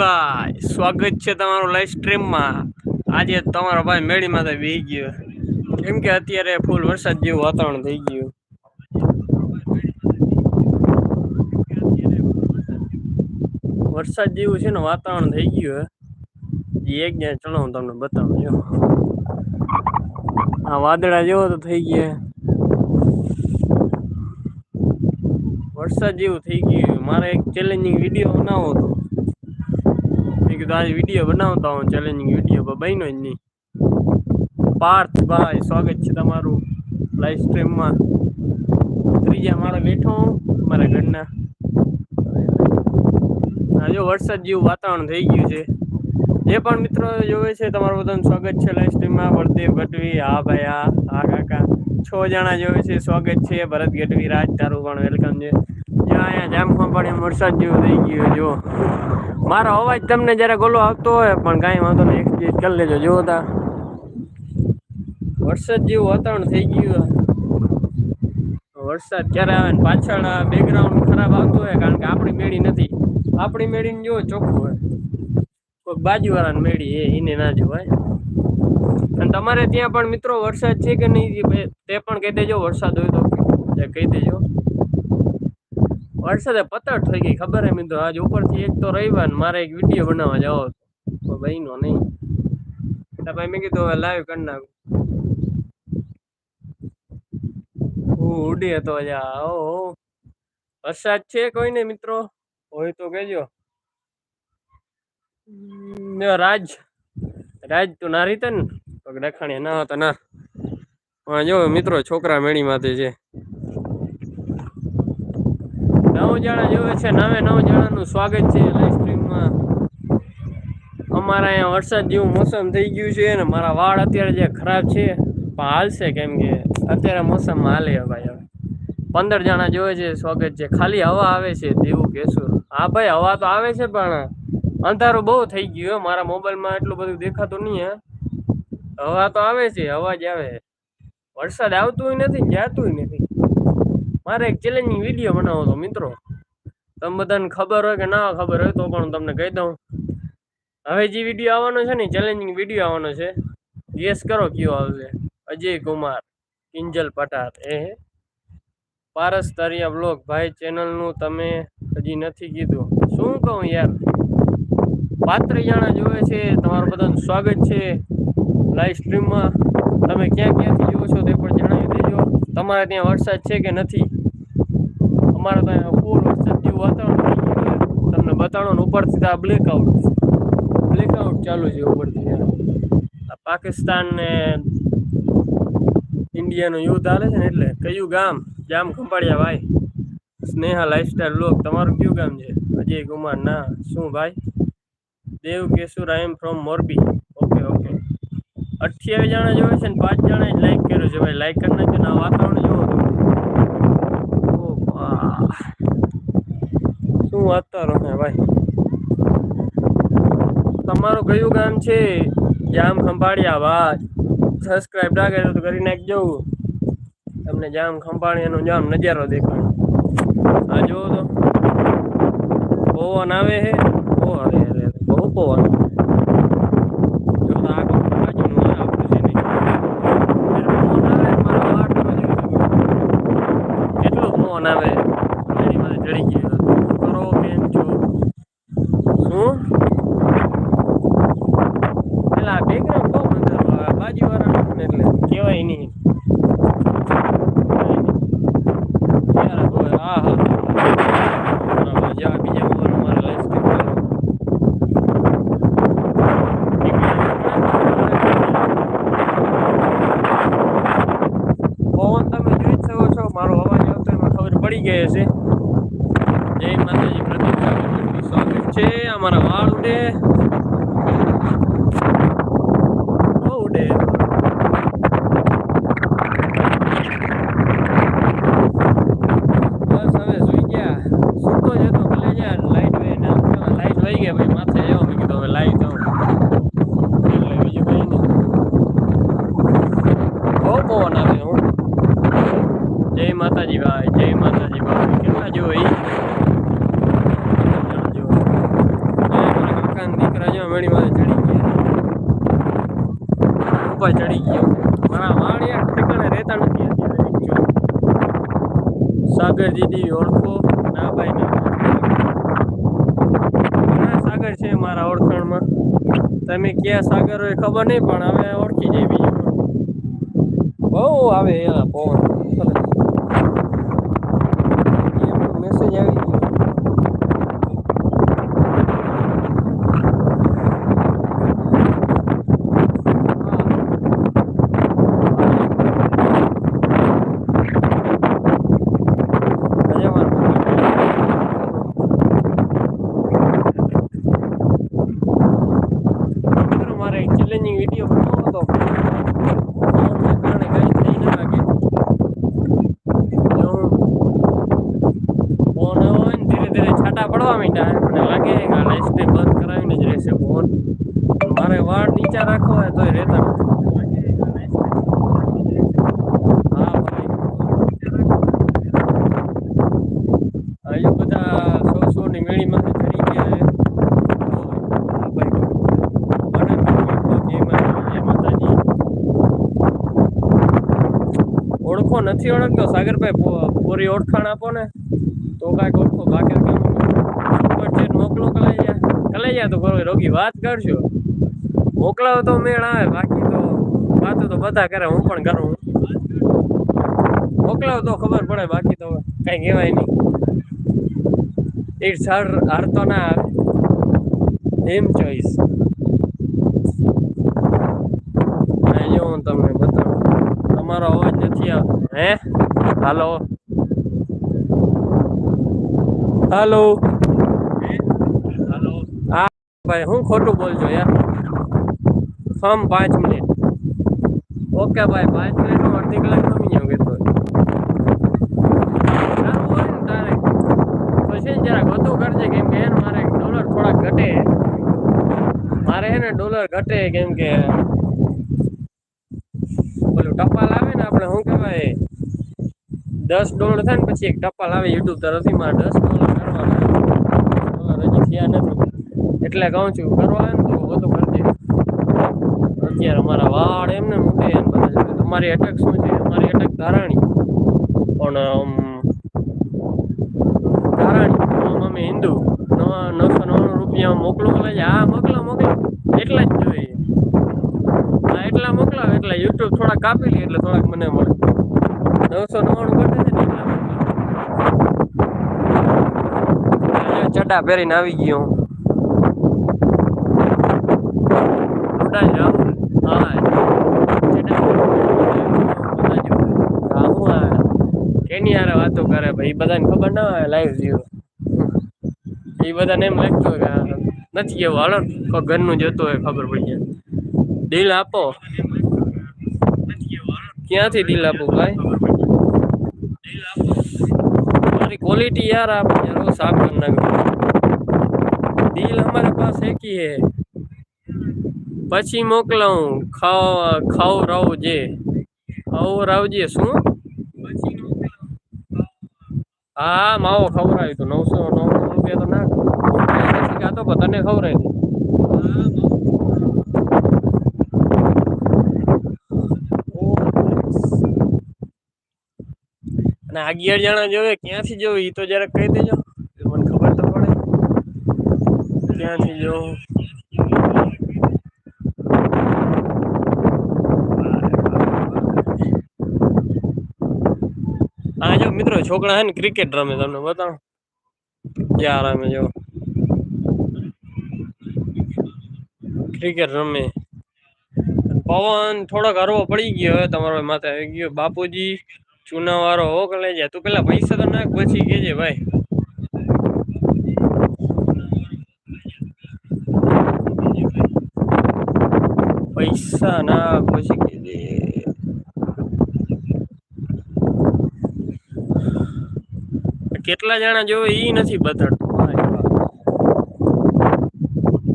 પરેશભાઈ સ્વાગત છે તમારું લાઈવ સ્ટ્રીમમાં આજે તમારો ભાઈ મેળીમાં તો બેહી ગયો. કેમ કે અત્યારે ફૂલ વરસાદ જેવું વાતાવરણ થઈ ગયું. વરસાદ જેવું છે ને વાતાવરણ થઈ ગયું હે. એક જ્યાં ચલો હું તમને બતાવું, જો. આ વાદળા જેવો તો થઈ ગયા. વરસાદ જેવું થઈ ગયું. મારે એક ચેલેન્જિંગ વીડિયો બનાવો હતો. કીધું આજે વીડિયો બનાવતા હું ચેલેન્જિંગ વીડિયો પણ બન્યો જ નહીં. પાર્થભાઈ સ્વાગત છે તમારું લાઈવ સ્ટ્રીમમાં ત્રીજા માળે બેઠો હું, મારા ઘરના. આ જો વરસાદ જેવું વાતાવરણ થઈ ગયું છે. જે પણ મિત્રો જોવે છે, તમારું બધાનું સ્વાગત છે લાઈવ સ્ટ્રીમમાં બળદેવ ગઢવી, હા ભાઈ, હા હા કાકા. છ જણા જોવે છે, સ્વાગત છે. ભરત ગઢવી રાજ તારું પણ વેલકમ છે. જ્યાં અહીંયા જામ પણ વરસાદ જેવું થઈ ગયું જો. મારો અવાજ તમને જરાક ગોલો આવતો હોય, પણ કાંઈ વાંધો નહીં એક્સચેન્જ કરી લેજો જો તા. વરસાદ જેવું વાતાવરણ થઈ ગયું વરસાદ ક્યારે આવે ને પાછળ બેકગ્રાઉન્ડ ખરાબ આવતું હોય, કારણ કે આપણી મેળી નથી. આપણી મેળીને જો ચોખ્ખું હોય. કોઈક બાજુવાળાને મેળી એ એને ના જોવાય અને તમારે ત્યાં પણ મિત્રો વરસાદ છે કે નહીં તે પણ કહી દેજો, વરસાદ હોય તો. કહી દેજો. વરસાદે પતળ થઈ ગઈ, ખબર હે મિત્રો? આજ ઉપરથી એક તો રવિવાર મારે એક વીડિયો બનાવવા જાવ તો ભાઈ નો નહીં. એટલે ભાઈ મેં કીધું હવે લાઈવ કરી નાખું. હું ઉડી હતો જા ઓ વરસાદ છે કોઈ ને મિત્રો? હોય તો કહેજો. રાજ. રાજ તું ના રીતે ને? રખાણી ના હતા, ના. જો મિત્રો, છોકરા મેળી માથે છે. નવ જણા જોવે છે નવે નવ જણાનું સ્વાગત છે લાઈવ સ્ટ્રીમમાં અમારા અહીંયા વરસાદ જેવું મોસમ થઈ ગયું છે ને મારા વાળ અત્યારે જે ખરાબ છે, પણ હાલશે કેમ કે અત્યારે મોસમમાં હાલે ભાઈ હવે. પંદર જણા જોવે છે, સ્વાગત છે. ખાલી હવા આવે છે તેવું કેશું. હા ભાઈ, હવા તો આવે છે, પણ અંધારું બહુ થઈ ગયું. મારા મોબાઈલમાં એટલું બધું દેખાતું નહીં હવા તો આવે છે અવાજ આવે. વરસાદ આવતું નથી જાતું નથી. મારે એક ચેલેન્જિંગ વીડિયો બનાવો હતો મિત્રો. તમે બધાને ખબર હોય કે ના ખબર હોય તો પણ તમને કહી દઉં. હવે જે વીડિયો આવવાનો છે ને ચેલેન્જિંગ વીડિયો આવવાનો છે. ગેસ કરો કયો આવશે? અજય કુમાર, કિંજલ પટાર એ. પારસ તારિયા બ્લોગ ભાઈ ચેનલનું તમે હજી નથી કીધું. શું કહું યાર? પાત્ર જાણા જોવે છે, તમારું બધાનું સ્વાગત છે. લાઈવ સ્ટ્રીમમાં તમે ક્યાં ક્યાંથી જુઓ છો તે પણ તમારે ત્યાં વરસાદ છે કે નથી? અમારે ત્યાં ફૂલ વરસાદ જેવું વાતાવરણ. તમને બતાડો ને ઉપરથી આ બ્લેકઆઉટ બ્લેકઆઉટ ચાલુ છે ઉપરથી આ પાકિસ્તાન ને ઇન્ડિયાનું યુદ્ધ હાલે છે ને એટલે કયું ગામ? જામ ખંભાળિયા ભાઈ. સ્નેહા લાઈફસ્ટાઈલ લોક તમારું કયું ગામ છે? અજય કુમાર. ના. શું ભાઈ? Dev Keshur I am from Morbi. અઠ્યાવીસ જણા જોવે છે ને પાંચ જણા લાઈક કર્યું છે ભાઈ. લાઈક કરી નાખજો ને વાતાવરણ જોવો તો શું વાતાવરણ હે ભાઈ? તમારું કયું ગામ છે? જામ ખંભાળિયા ભાઈ સબસ્ક્રાઈબ ના કર્યો તો કરી નાખજો. તમને જામ ખંભાળિયાનો જામ નજારો દેખાડો. આ જોવો તો. પવન આવે હે? ઓ અરે અરે, બહુ પવન જો તો આ કોક બાજુનું આ આવતું છે નહીં. એટલે પવન આવે ને મારો હાથ બાજુ કેટલો પવન આવે એની માથે ચડી ગયો શું કરો કેમ છો શું પેલા બેકગ્રાઉન્ડ બહુ અંધારું આવે બાજુવાળા લોકોને એટલે કહેવાય નહીં યાર, હવે આ હા હા જા બીજા મોબાઈલ મારે લાઈવ સ્ટ્રીમ ચાલુ પવન તમે જોઈ જ શકો છો મારો અવાજ આવતો એમાં ખબર પડી ગઈ હશે જય માતાજી પ્રતિક સ્વાગત છે અમારા વાળ ઉડે બહુ ઉડે પવન આવે હું જય માતાજી ભાઈ જય માતાજી ભાઈ કેટલા જો ઈ જો મારા કાકાના દીકરા જો મેળી માથે ચડી ગયા ઉપર ચડી ગયો મારા વાળ યાર ઠેકાણે રહેતા નથી અત્યારે જો સાગર ઓળખો ના ભાઈ ના સાગર છે મારા ઓળખાણમાં. તમે ક્યાં સાગર હોય ખબર નહીં, પણ હવે ઓળખી જાય બીજું. બહુ આવે એના પવન મેસેજ આવી ગયો આજે મારો મારે એક ચેલેન્જિંગ વીડિયો બનાવવો હતો ફોનના કારણે કાંઈ થઈ ના લાગે જો ફોન હોય ને ધીરે ધીરે છાંટા પડવા માંડ્યા મને લાગે કે આ લાઈફ સ્ટ્રીમ બંધ કરાવીને જ રહેશે ફોન મારે વાળ નીચા રાખવા હોય તોય રહેતા નથી હા ભાઈ હજુ બધા સો સો ની મેળીમાંથી ચડી ગયા છે હા ભાઈ જય માતાજી, જય માતાજી. નથી ઓળખતો. સાગરભાઈ પૂરી ઓળખાણ આપો ને. તો કાંઈક ઓળખો. બાકી કેમ? સુપર મોકલો કલાઈ કલાઈ તો બરોબર રોગી વાત કરશો. મોકલાવો તો મેળ આવે. બાકી તો વાતો તો બધા કરે. હું પણ કરું. મોકલાવો તો ખબર પડે. બાકી તો કઈ કહેવાય નહીં. ઇટ્સ હર હર તો ના આવે. એમ ચોઈસ તમને બતાવું. તમારો અવાજ નથી આવતો. હાલો. હાલો. હાલો. હા ભાઈ હું ખોટું બોલજો યાર. ફમ પાંચ મિનિટ. ઓકે ભાઈ પાંચ મિનિટમાં અડધી કલાક ખમી જાઉં કહેતો પછી જરાક વધુ કરજે કેમ કે હે મારે ડોલર થોડાક ઘટે. મારે હે ને ડોલર ઘટે કેમ કે પેલું ટપાલ આવે ને આપણે શું કહેવાય? દસ ડોલર થાય ને પછી એક ટપાલ આવે યુટ્યુબ તરફથી, મારે દસ ડોલર કરવાના હજી થયા નથી. એટલે કહું છું, કરવા એમ તો વધુ કરજે અત્યારે અમારા વાળ એમને મૂકે એમ બધા તમારી અટક શું છે? અમારી અટક ધારાણી. પણ ધારાણી અમે હિન્દુ. નવા નવસો નવ્વાણું રૂપિયા મોકલો એટલે હા, મોકલો મોકલો. એટલા જ જોઈએ. હા એટલા મોકલાવે એટલે યુટ્યુબ થોડા કાપી લે એટલે થોડાક મને મળે. નવસો નવ્વાણું છે ને પહેરીને આવી ગયો હું. વાતો કરે ભાઈ? બધાને ખબર ના હોય લાઈવ જીવો એ બધાને એમ લાગતું કે નથી એવું હાલો ઘરનું જોતું હોય ખબર પડી જાય. દિલ આપો. ક્યાંથી દિલ આપો ભાઈ? મારી ક્વોલિટી યાર आप यार वो साफ करना दिल हमारे पास है की है પછી મોકલાવું ખાવ ખાવ રાવજે ખાવ રાવજે શું હા માવો ખવડાવ્યું તો નવસો નવ્વાણું રૂપિયા તો ના ખવડાવ્યું. આ તો તને ખવડાવી અને અગિયાર જણા જોવે, ક્યાંથી જોવે? એ તો જરાક કહી દેજો. મને ખબર તો પડે. ક્યાંથી જોવું? હા જો મિત્રો, છોકરા હે ને ક્રિકેટ રમે, તમને બતાવો? ક્યાં રમે જો? ક્રિકેટ રમે. પવન થોડોક હરવો પડી ગયો હવે, તમારો માથે આવી ગયો. બાપુજી ચૂનાવાળો વાળો કે લઈ જાય. તું પેલા પૈસા તો નાખ પછી કેજે ભાઈ. પૈસા નાખ પછી કેજે કેટલા જણા જોવે ઈ નથી બતાડતું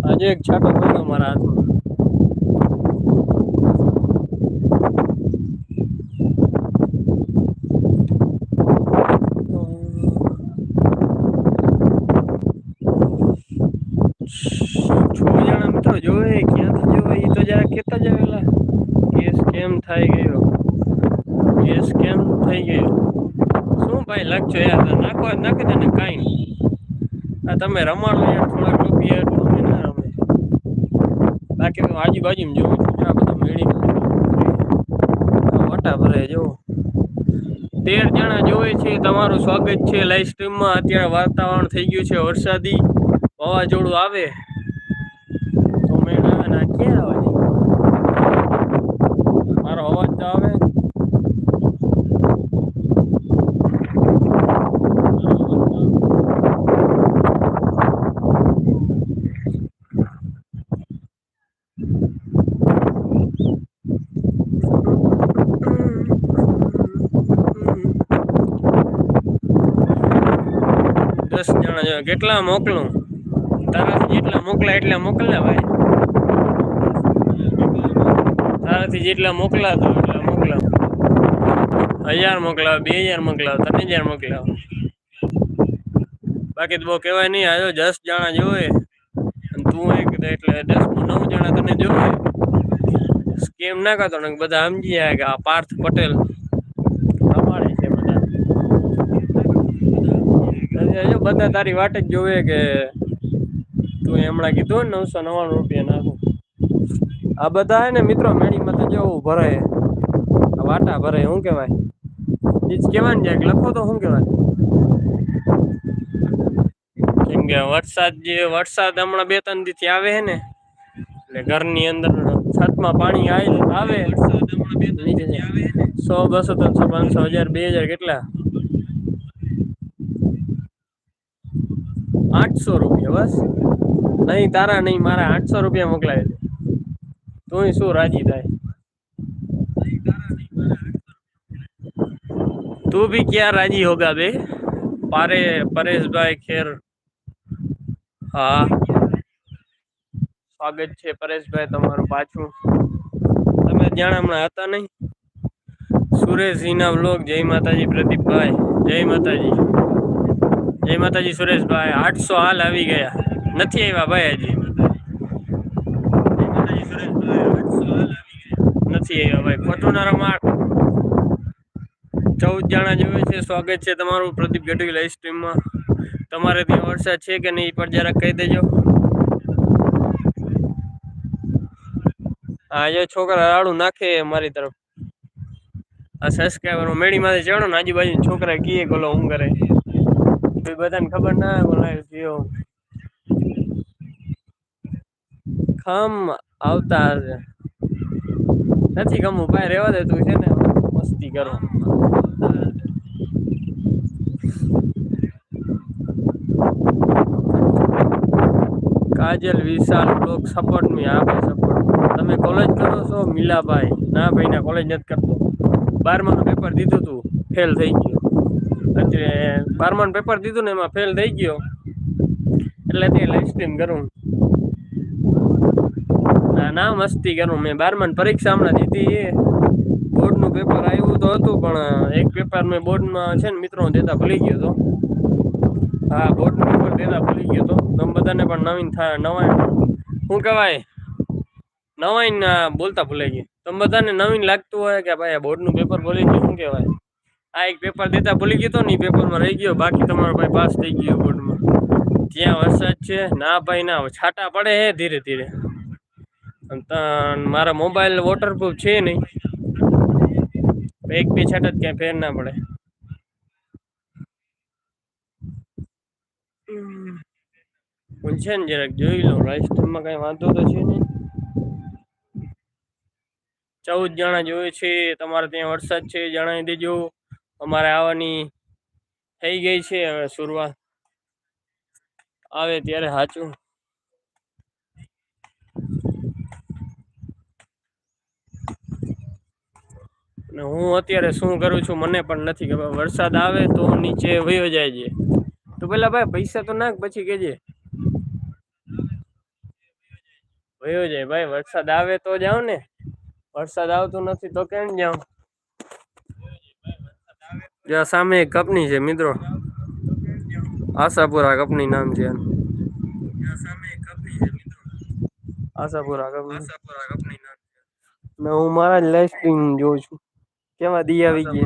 આજે એક છાટો પડ્યો મારા હાથમાં થઈ ગયો ગેસ કેમ થઈ ગયો ભાઈ લખજો યાર નાખો, નાખી દે ને કાંઈ આ તમે રમાડો યાર, થોડાક રૂપિયા એટલું ના રમે. બાકી હું આજુબાજુમાં જોઉં છું આ બધું મેળી મોટા ભરે, જો. તેર જણા જોવે છે, તમારું સ્વાગત છે લાઈવ સ્ટ્રીમમાં અત્યારે વાતાવરણ થઈ ગયું છે વરસાદી. વાવાઝોડું આવે તો મેળ આવે ને આ ક્યાં આવે છે મારો અવાજ તો આવે દસ જણા જો કેટલા મોકલું? તારાથી જેટલા મોકલાય એટલા મોકલને ભાઈ. તારાથી જેટલા મોકલાતો એટલા મોકલાવ. હજાર મોકલાવ, બે હજાર મોકલાવ, ત્રણ હજાર મોકલાવ. બાકી તો બહુ કહેવાય નહીં આજો દસ જણા જોવે, અને તું એક એટલે દસ નવ જણા તને જોવે. સ્કેમ ના કરતો બધા સમજી જાય કે આ પાર્થ પટેલ રમાડે છે બધા જો બધા તારી વાટ જ જોવે કે તું હમણાં કીધું ને નવસો નવ્વાણું રૂપિયા નાખું. આ બધા હે ને મિત્રો મેળીમાં તો જેવું ભરાય. વાટા ભરાય, શું કહેવાય? એ જ કહેવાય ને જાય લખો તો શું કહેવાય? કેમ કે વરસાદ જે, વરસાદ હમણાં બે ત્રણ દીથી આવે છે ને, એટલે ઘરની અંદર છતમાં પાણી આવે. આવે બે ત્રણ આવે સો, બસો, ત્રણસો, પાંચસો, હજાર, બે હજાર કેટલા? આઠસો રૂપિયા, બસ. નહીં, તારા નહીં, મારે આઠસો રૂપિયા મોકલાવી દે. તોય શું રાજી થાય? તું ભી ક્યાં રાજી હોગા બે? પારે પરેશભાઈ ખેર. હા. સ્વાગત છે પરેશભાઈ તમારું પાછું. તમે જ્યાં હમણાં હતા નહીં? સુરેશ હિના બ્લોગ જય માતાજી પ્રદીપભાઈ, જય માતાજી. જય માતાજી સુરેશભાઈ, આઠસો હાલ આવી ગયા. નથી આવ્યા ભાઈ હજી. નથી આવ્યા ભાઈ ખોટું ના ચૌદ જણા જોવે છે, સ્વાગત છે તમારું પ્રદીપ ગઢવી લાઈવ તમારે ત્યાં વરસાદ છે કે નહીં પણ જરાક કહી દેજો. હા જો છોકરા રાડું નાખે મારી તરફ. આ સબસ્ક્રાઈબર મેળીમાંથી ચડો ને આજુબાજુ છોકરા કીએ ગોલો હું કરે. એ બધાને ખબર ના બોલાય, જીઓ. ખમ આવતા નથી ગમું ભાઈ, રેવા દે, તું છે ને, મસ્તી કરો. Kajal Vishal vlog support me આપે સપોર્ટ તમે કોલેજ કરો છો? મીલાભાઈ. ના ભાઈ, ના કોલેજ નથી કરતો. બારમાનું પેપર દીધું તું ફેલ થઈ ગયો. એટલે બારમાનું પેપર દીધું ને એમાં ફેલ થઈ ગયો. એટલે તે લાઈવ કરું. ના ના મસ્તી કરું. મેં બારમાની પરીક્ષા હમણાં દીધી બોર્ડનું પેપર આવ્યું તો હતું, પણ એક પેપર મેં બોર્ડમાં છે ને મિત્રો દેતા ભૂલી ગયો તો હા બોર્ડનું પેપર દેતા ભૂલી ગયો તો તમે બધાને પણ નવીન થાય નવાઈ. શું કહેવાય? નવાઈન બોલતા ભૂલાઈ ગયું. તમે બધાને નવીન લાગતું હોય કે ભાઈ આ બોર્ડનું પેપર ભૂલી ગયું શું કહેવાય? આ એક પેપર દેતા ભૂલી ગયો તો ને પેપરમાં રહી ગયો. બાકી તમારો ભાઈ પાસ થઈ ગયો બોર્ડમાં ત્યાં વરસાદ છે. ના ભાઈ, ના છાંટા પડે હે ધીરે ધીરે. મારા મોબાઈલ વોટરપ્રૂફ છે નહીં. એક બે છાંટા જ ક્યાંય ફેર ના પડે. હું છે ને જરાક જોઈ લઉં. રાજસ્થાનમાં કઈ વાંધો તો છે નહીં. ચૌદ જણા જોવે છે. તમારે ત્યાં વરસાદ છે જણાવી દેજો. અમારે આવવાની થઈ ગઈ છે હવે શરૂઆત. આવે ત્યારે સાચું ને હું અત્યારે શું કરું છું મને પણ નથી ખબર. વરસાદ આવે તો નીચે વયો જાય છે. તો પેલા ભાઈ પૈસા તો નાખ, પછી કેજે. વયો જાય. ભાઈ વરસાદ આવે તો જાવ ને. વરસાદ આવતો નથી તો કેમ જાઉં? જો આ સામે એક કંપની છે, મિત્રો. આશાપુરા કંપની નામ છે. આશાપુરા કંપની. ને હું મારા જ સ્ટ્રીમ જોઉં છું. કેવા દી આવી ગઈ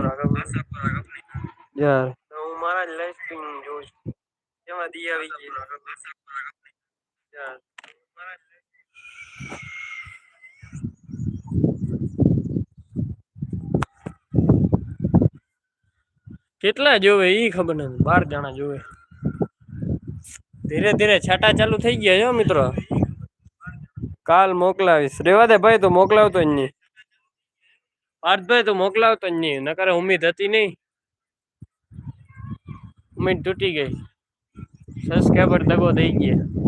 યાર. હું મારા જ સ્ટ્રીમ જોઉં છું. કેવા દી આવી ગયા? કેટલા જોવે એ ખબર નથી. બાર જણા જોવે. ધીરે ધીરે છાટા ચાલુ થઈ ગયા છો મિત્રો. કાલ મોકલાવીશ. રેવા દે ભાઈ, તો મોકલાવતો જ નહીં. પાર્થભાઈ, તો મોકલાવતો જ નહીં. નકર ઉમીદ હતી નહીં. ઉમ્મીદ તૂટી ગઈ. સબસ્ક્રાઈબર દગો થઈ ગયા.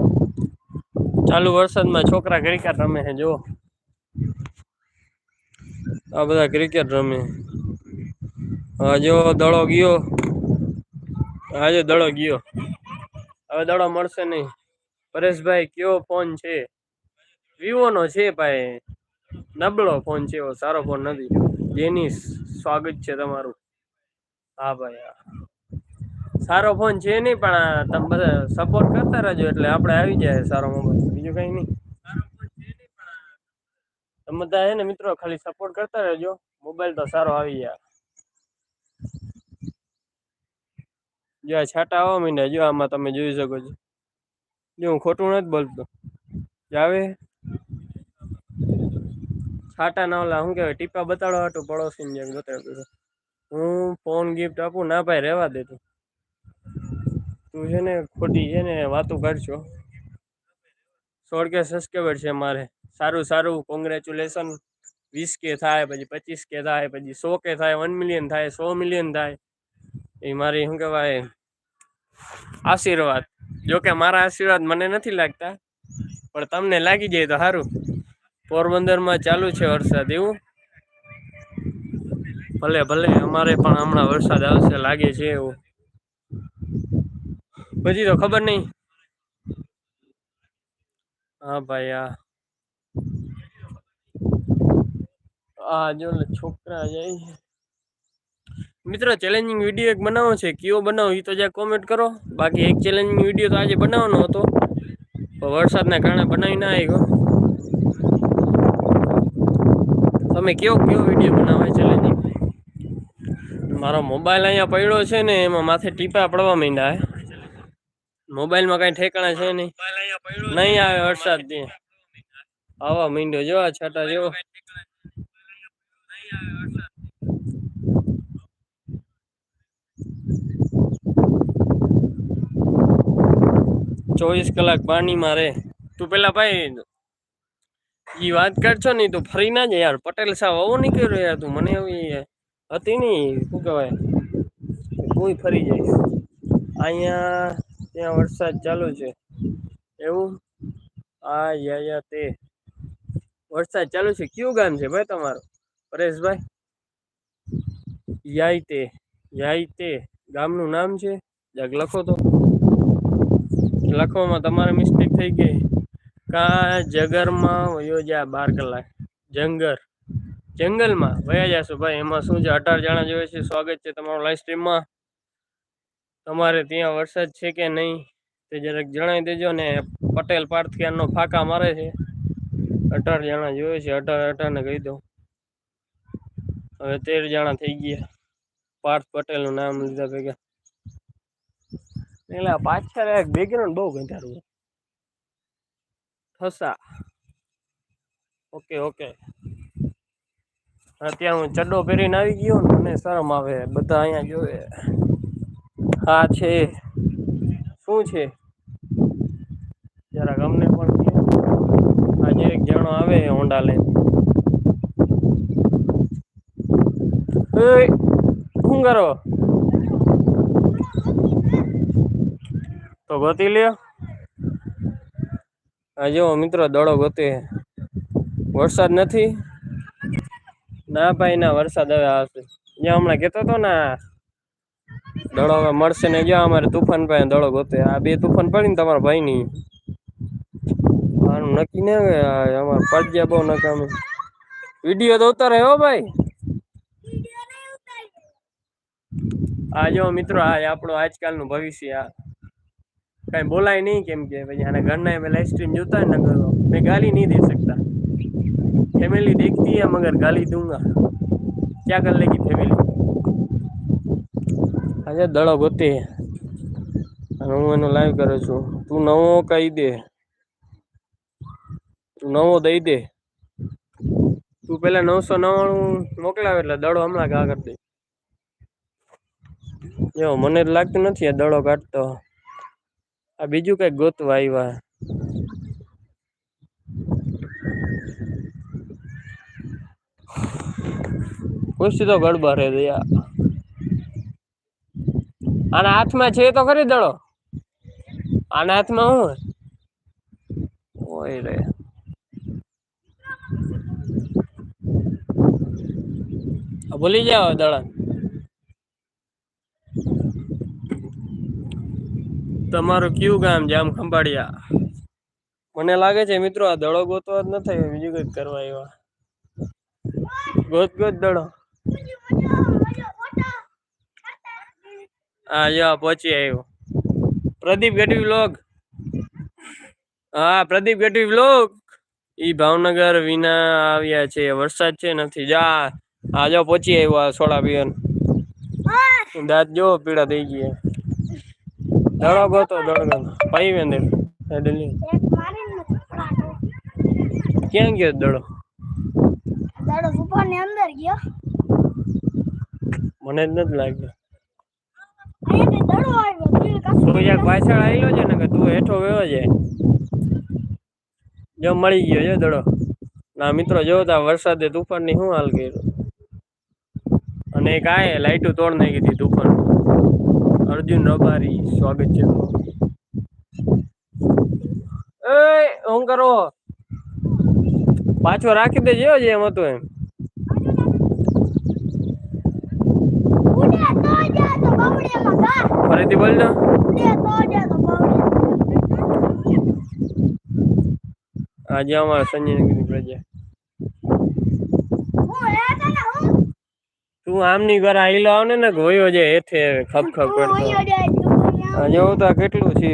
ચાલુ વરસાદમાં છોકરા ક્રિકેટ રમે છે જો આ બધા ક્રિકેટ રમે જો દડો ગયો. આજે દડો ગયો. હવે દડો મળશે નહીં. પરેશભાઈ કયો ફોન છે? વિવો નો છે ભાઈ. નબળો ફોન છે એવો, સારો ફોન નથી. જેની સ્વાગત છે તમારું. હા, ભાઈ સારો ફોન છે નહીં, પણ તમે બધા સપોર્ટ કરતા રહેજો એટલે આપણે આવી જાય સારો મોબાઈલ બીજું કઈ નહીં. તમે બધા છે ને મિત્રો, ખાલી સપોર્ટ કરતા રહેજો. મોબાઈલ તો સારો આવી જાય. જો આ છાટા આવવા માંડ્યા જો આમાં તમે જોઈ શકો છો. જો હું ખોટું નથી બોલતો. આવે. છાટા ના ઓલા, શું કહેવાય, ટીપા બતાડો હતું પડોશીને જેમ બતાવ્યું હું ફોન ગિફ્ટ આપું, ના ભાઈ રહેવા દે તું. તું છે ને, ખોટી છે ને, વાતો કરશો. સોળ કે સબસ્ક્રાઈબર છે મારે. સારું સારું કોંગ્રેચ્યુલેશન વીસ કે થાય, પછી પચીસ કે થાય, પછી સો કે થાય વન મિલિયન થાય, સો મિલિયન થાય. એ મારી, શું કહેવાય, આશીર્વાદ. જો કે મારા આશીર્વાદ મને નથી લાગતા, પણ તમને લાગી જાય તો સારું. પોરબંદરમાં ચાલુ છે વરસાદ, એવું? ભલે ભલે, અમારે પણ હમણાં વરસાદ આવશે, લાગે છે એવું. પછી તો ખબર નહીં. હા, ભાઈ, હા. આ જો છોકરા જાય. મિત્રો ચેલેન્જિંગ વીડિયો એક બનાવો છે. કયો બનાવો એ તો જ્યાં કોમેન્ટ કરો. બાકી એક ચેલેન્જિંગ વીડિયો તો આજે બનાવવાનો હતો. પણ વરસાદના કારણે બનાવી ના આવ્યો. તમે કયો કયો વીડિયો બનાવે ચેલેન્જિંગ મારો મોબાઈલ અહીંયા પડ્યો છે ને એમાં માથે ટીપા પડવા માંડ્યા મોબાઈલમાં કાંઈ ઠેકાણા છે નહીં. નહીં આવે વરસાદથી આવા માંડ્યો. જો આ છાટા જેવો ચોવીસ કલાક પાણીમાં મારે તું પેલા ભાઈ, ઈ વાત કરશો ને તું ફરી ના જાય યાર. પટેલ સાહેબ આવો નહીં કર્યો યાર તું. મને એવી હતી નહીં શું કહેવાય? કોઈ ફરી જાય. અહીંયા ત્યાં વરસાદ ચાલુ છે. એવું? આ યા તે. વરસાદ ચાલુ છે. કયું ગામ છે ભાઈ તમારું? પરેશભાઈ? યાય તે. યાય તે. ગામનું નામ છે? જગ લખો તો. લખવામાં તમારે મિસ્ટેક થઈ ગઈ. કા જગરમાં વયો બાર કલાક. જંગર જંગલમાં વયા જશો ભાઈ. એમાં શું છે? અઢાર જણા જોઈએ છે. સ્વાગત છે તમારું લાઈવ સ્ટ્રીમમાં તમારે ત્યાં વરસાદ છે કે નહીં તે જરાક જણાવી દેજો ને પટેલ પાર્થિયાનો ફાંકા મારે છે. અઢાર જણા જોઈએ છે. અઢાર અઢારને કહી દઉં. હવે તેર જણા થઈ ગયા. પાર્થ પટેલનું નામ લીધા ભેગા. એટલે પાછળ એક બેકગ્રાઉન્ડ બહુ ગંધારું. થસા. Okay okay. અત્યારે હું ચડ્ડો પહેરીને આવી ગયો ને, મને શરમ આવે. બધા અહીંયા જોવે. હા, છે. શું છે? જરાક અમને પણ આજે એક જણો આવે હોન્ડા લઈને. શું કરો? તો ગોતી લ્યો. આ જો મિત્રો દડો ગોતે વરસાદ નથી. ના ભાઈ, ના વરસાદ હવે આવશે. જ્યાં હમણાં કહેતો હતો ને દડો હવે મળશે ને જ્યાં અમારે તુફાન ભાઈ દડો ગોતે. આ બે તુફાન પડી ને તમારા ભાઈ ની આનું નક્કી ને અમારે પડજ્યા બહુ નકામી. વીડિયો તો ઉતારે હો ભાઈ. આ જો મિત્રો, આ આપણું આજકાલનું ભવિષ્ય આ. કઈ બોલાય નહીં કેમ કે પછી આના ઘરના મેં લાઈવ સ્ટ્રીમ જોતા હોય ને નકર તો મેં ગાલી નહીં દે શકતા फैमिली देखती है मगर गाली दूंगा क्या कर लेगी फैमिली આજે દડો ગોતી અને હું એનો લાઈવ કરું છું તું નવો કહી દે તું નવો દઈ દે તું પેલા નવસો નવ્વાણું મોકલાવે એટલે દડો હમણાં ઘા કરી દે જો મને તો લાગતું નથી આ દડો કાઢતો આ બીજું કઈ ગોતવા આવ્યા ખુશી તો ગડબડ હે દયા. આના હાથમાં છે તો કરી દડો. આના હાથમાં હું ઓય રે. ભૂલી જાઓ દડા. તમારું કયું ગામ? જામ ખંભાળિયા. મને લાગે છે મિત્રો આ દડો ગોતવા જ ન થાય બીજું કંઈક કરવા એવા ગોત ગોત દડો. હા યા પહોંચી આવ્યો. પ્રદીપ ગઢવી વ્લોગ. હા, પ્રદીપ ગઢવી વ્લોગ. ઈ ભાવનગર વિના આવ્યા છે, વરસાદ છે નથી. જા, હા જો પહોંચી આવ્યો સોડા પીવાનું દાંત જો પીડા થઈ ગયા. દડો ગોતો દડો પાઈ વેંદે હેડલી ક્યાં ગયો દડો? દડો સુપરની અંદર ગયો. મને જ નથી લાગ્યો. તું યાર પાછળ આવેલો છે ને કે તું હેઠો વેવો છે જો મળી ગયો જો દડો. ના મિત્રો જો તા વરસાદે તુફાનની શું હાલ કર્યો? અને એક આય લાઈટું તોડ નાખી હતી તુફાન અર્જુન રબારી, સ્વાગત છે એ હું કરો? પાછો રાખી દેજો જે એમ હતું એમ. ફરીથી બોલ ને. આજે અમારે સંજય નગરની પ્રજા. તું આમની ઘર આઈલો આવ ને ગોયો જે હેઠે ખપ ખપ કરતો. જાય તું કેટલું છે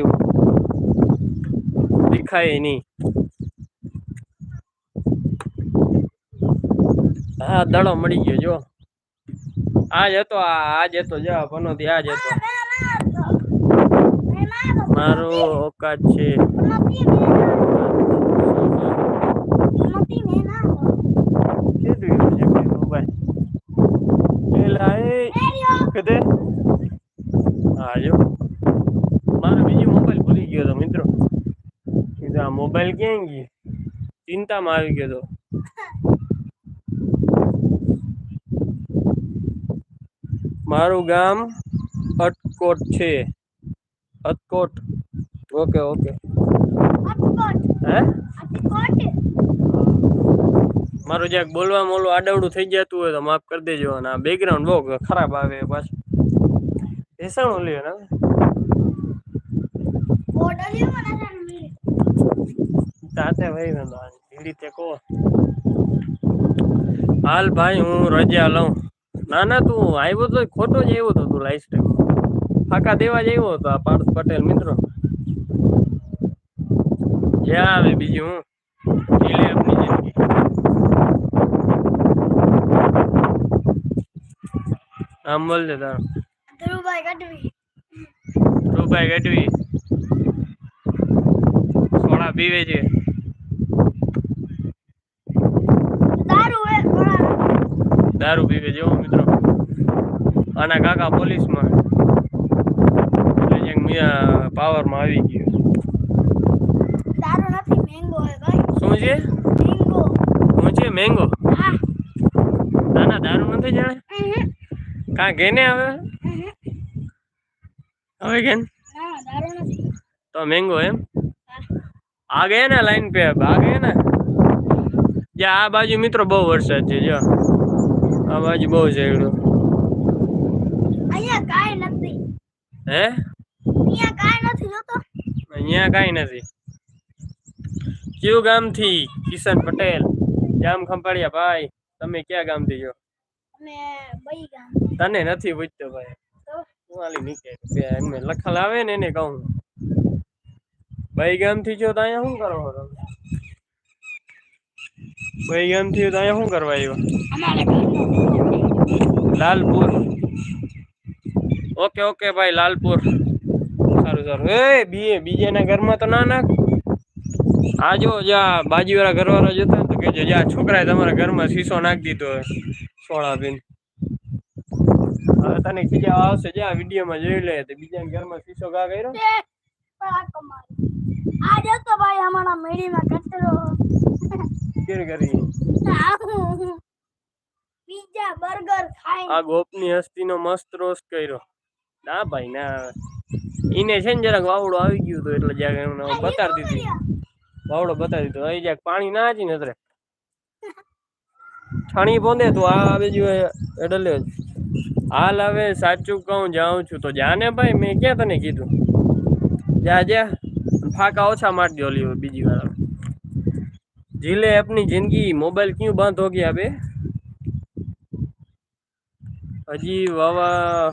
દેખાય નહીં. આ દડો મળી ગયો જો. આજ હતો આ આજ હતો જો પનોતી આજ હતો. મારો ઓકાત છે કેટલું છે મોબાઈલ એલા એ કદે હા જો મારો બીજો મોબાઈલ ભૂલી ગયો તો મિત્રો કીધું આ મોબાઈલ ક્યાં ગયો ચિંતામાં આવી ગયો તો મારું ગામ અટકોટ છે અટકોટ ઓકે ઓકે હે મારું જ્યાંક બોલવામાં ઓલું આડવડું થઈ જતું હોય તો માફ કરી દેજો અને આ બેકગ્રાઉન્ડ બહુ ખરાબ આવે પાછું. ભેસાણું લ્યો ને તાતે ભાઈ વાંધો આ તે કહો. હાલ ભાઈ હું રજા લઉં. ના ના તું આવ્યો તો ખોટો જ આવ્યો તો તું લાઈફ ટાઈમ ફાકા દેવા જ આવ્યો હતો આ પાર્થ પટેલ મિત્રો. જ્યાં આવે બીજું હું. જીલે આપની જિંદગી આમ બોલ દે તારો. ધ્રુવભાઈ ગઢવી. સોડા પીવે છે. દારૂ પીવે હો મિત્રો. આના કાકા પોલીસમાં. પાવરમાં આવી ગયો. શું છે? શું છે મેંગો ના ના દારૂ નથી જાણે? કાં ઘેને હવે હવે કેન તો મેંગો એમ? આ ગયા ને લાઈન પે આ ગયા ને જ્યાં આ બાજુ મિત્રો બહુ વરસાદ છે જો. આ બાજુ બહુ છે એવડું અહીંયા કાંઈ નથી. હે? અહીંયા કાંઈ નથી જોતો. અહીંયા કાંઈ નથી. કયું ગામથી? કિશન પટેલ. જામ ખંભાળિયા ભાઈ તમે ક્યાં ગામથી છો? અમે બઈ ગામ તને નથી પૂછતો ભાઈ. તો? હું આલી નીકળે બે એમને લખલ આવે ને એને કહું. ભાઈ ગામથી છો તો અહીંયા શું કરો છો તમે? ભાઈ એમ થયું તો અહીંયા શું કરવા આવ્યો? અમારે ઘરનો. લાલપુર. ઓકે ઓકે ભાઈ લાલપુર. સારું સારું. એ બીએ બીજેના ઘરમાં તો ના નાખ. આ જો જ્યાં બાજુવાળા ઘરવાળો જતો ને તો કહેજો જ્યાં છોકરાએ તમારા ઘરમાં શીશો નાખી દીધો હોય. સોળા બેન. હવે તને ખીજા આવશે જ્યાં વિડીયોમાં જોઈ લે તો બીજાના ઘરમાં શીશો ગા કર્યો. આજે આ જો તો ભાઈ અમારા મેળીમાં કચરો. કેર કરી? બીજા બર્ગર ખાઈ આ ગોપની હસ્તીનો મસ્ત રોસ્ટ કર્યો. ના ભાઈ ના. ઈને છે ને જરાક વાવડો આવી ગયું હતું એટલે જ્યાં એમને બતાડી દીધી. વાવડો બતાવી દીધો. અહીં જ્યાં પાણી ના હતી ને એટલે છાણી પોંદે તો આ બીજું એટલે હાલ હવે સાચું કહું, જાઉં છું તો જા ને ભાઈ, મેં ક્યાં તને કીધું? જા જા. ફાકા ઓછા મારી દો બીજી વાર જીલે એપની જિંદગી મોબાઈલ ક્યું બંધ હો ગયા બે? હજી વાવા,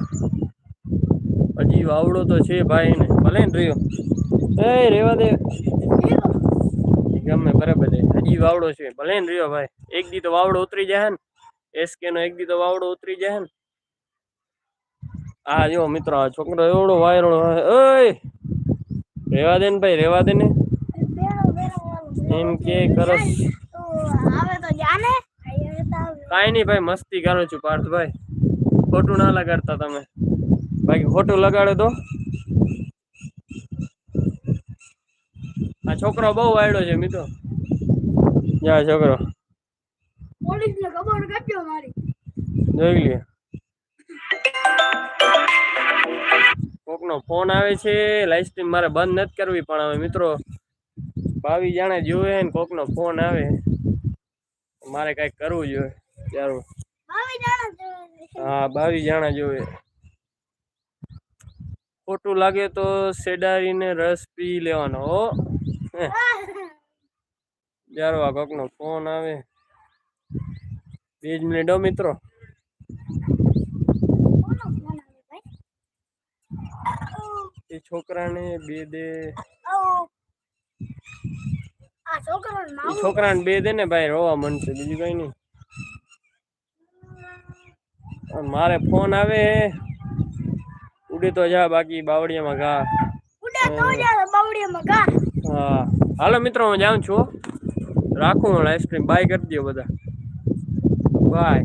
હજી વાવડો તો છે ભાઈ ને. ભલે ને રહ્યો. એ, રેવા દે. ગમે બરાબર હજી વાવડો છે. ભલે ને રહ્યો ભાઈ. એક દી તો વાવડો ઉતરી જાય ને. એસકે નો એક દી તો વાવડો ઉતરી જાય ને. હા જો મિત્રો, આ છોકરો એવડો વાયરો ઓય! રેવા દે ને ભાઈ, રેવા દે ને. એમ કે આવે. કાંઈ નહીં ભાઈ, મસ્તી કરું છું પાર્થભાઈ. ખોટું ના લગાડતા તમે. બાકી ખોટું લગાડો તો. આ છોકરો બહુ વાયડો છે મિત્રો. જા છોકરો. પોલીસને ખબર કાપ્યો મારી. જોઈ લે. કોકનો ફોન આવે છે લાઈવ સ્ટ્રીમ મારે બંધ નથી કરવી પણ હવે મિત્રો ભાવી જાણે જોવે ને કોકનો ફોન આવે. મારે કાંઈક કરવું જોઈએ ત્યારું. ભાવી હા બાવી જાણા જોવે. ખોટું લાગે તો સેડારીને રસ પી લેવાનો હો હે, જારો કોકનો ફોન આવે. બે જ મિનિટ મિત્રો. એ છોકરાને બે દે. છોકરાનું બે દે ને ભાઈ રોવા મનશે બીજું કઈ નહીં. મારે ફોન આવે. ઉડે તો જા બાકી બાવળિયામાં ઘા. ઉડે તો જા બાવડીયામાં ઘા. હાલો મિત્રો હું જાઉં છું. રાખું સ્ટ્રીમ બાય કરી દો બધા. બાય